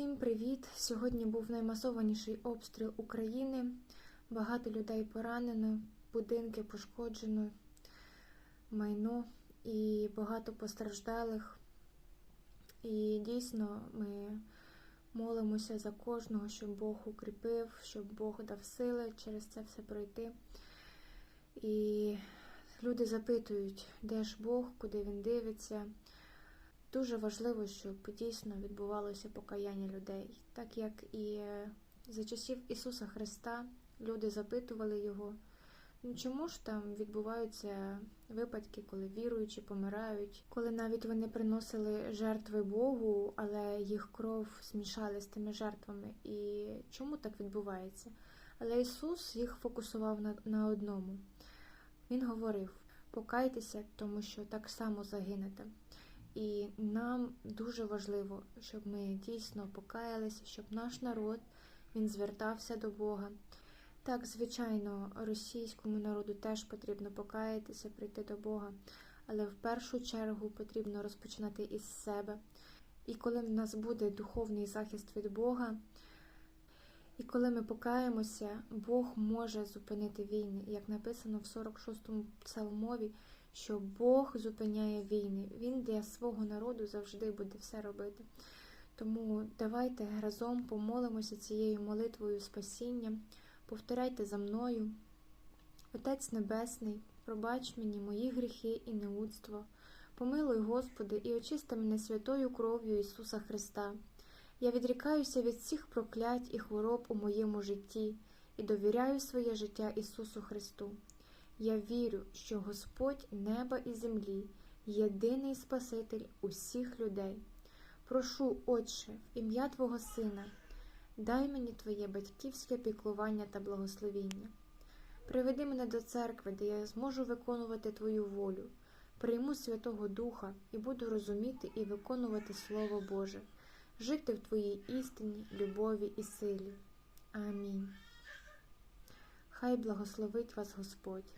Всім привіт! Сьогодні був наймасованіший обстріл України. Багато людей поранено, будинки пошкоджено, майно і багато постраждалих. І дійсно ми молимося за кожного, щоб Бог укріпив, щоб Бог дав сили через це все пройти. І люди запитують, де ж Бог, куди він дивиться. Дуже важливо, щоб дійсно відбувалося покаяння людей, так як і е, за часів Ісуса Христа люди запитували Його, ну чому ж там відбуваються випадки, коли віруючі помирають, коли навіть вони приносили жертви Богу, але їх кров змішали з тими жертвами. І чому так відбувається? Але Ісус їх фокусував на, на одному. Він говорив: покайтеся, тому що так само загинете. І нам дуже важливо, щоб ми дійсно покаялися, щоб наш народ він звертався до Бога. Так, звичайно, російському народу теж потрібно покаятися, прийти до Бога, але в першу чергу потрібно розпочинати із себе. І коли в нас буде духовний захист від Бога, і коли ми покаємося, Бог може зупинити війни, як написано в 46-му псалмові, що Бог зупиняє війни. Він для свого народу завжди буде все робити. Тому давайте разом помолимося цією молитвою спасіння, повторяйте за мною. Отець Небесний, пробач мені мої гріхи і неудство. Помилуй, Господи, і очисти мене святою кров'ю Ісуса Христа. Я відрікаюся від всіх проклять і хвороб у моєму житті і довіряю своє життя Ісусу Христу. Я вірю, що Господь неба і землі єдиний Спаситель усіх людей. Прошу, Отче, в ім'я Твого Сина, дай мені Твоє батьківське піклування та благословіння. Приведи мене до церкви, де я зможу виконувати Твою волю, прийму Святого Духа і буду розуміти і виконувати Слово Боже, жити в Твоїй істині, любові і силі. Амінь. Хай благословить вас Господь.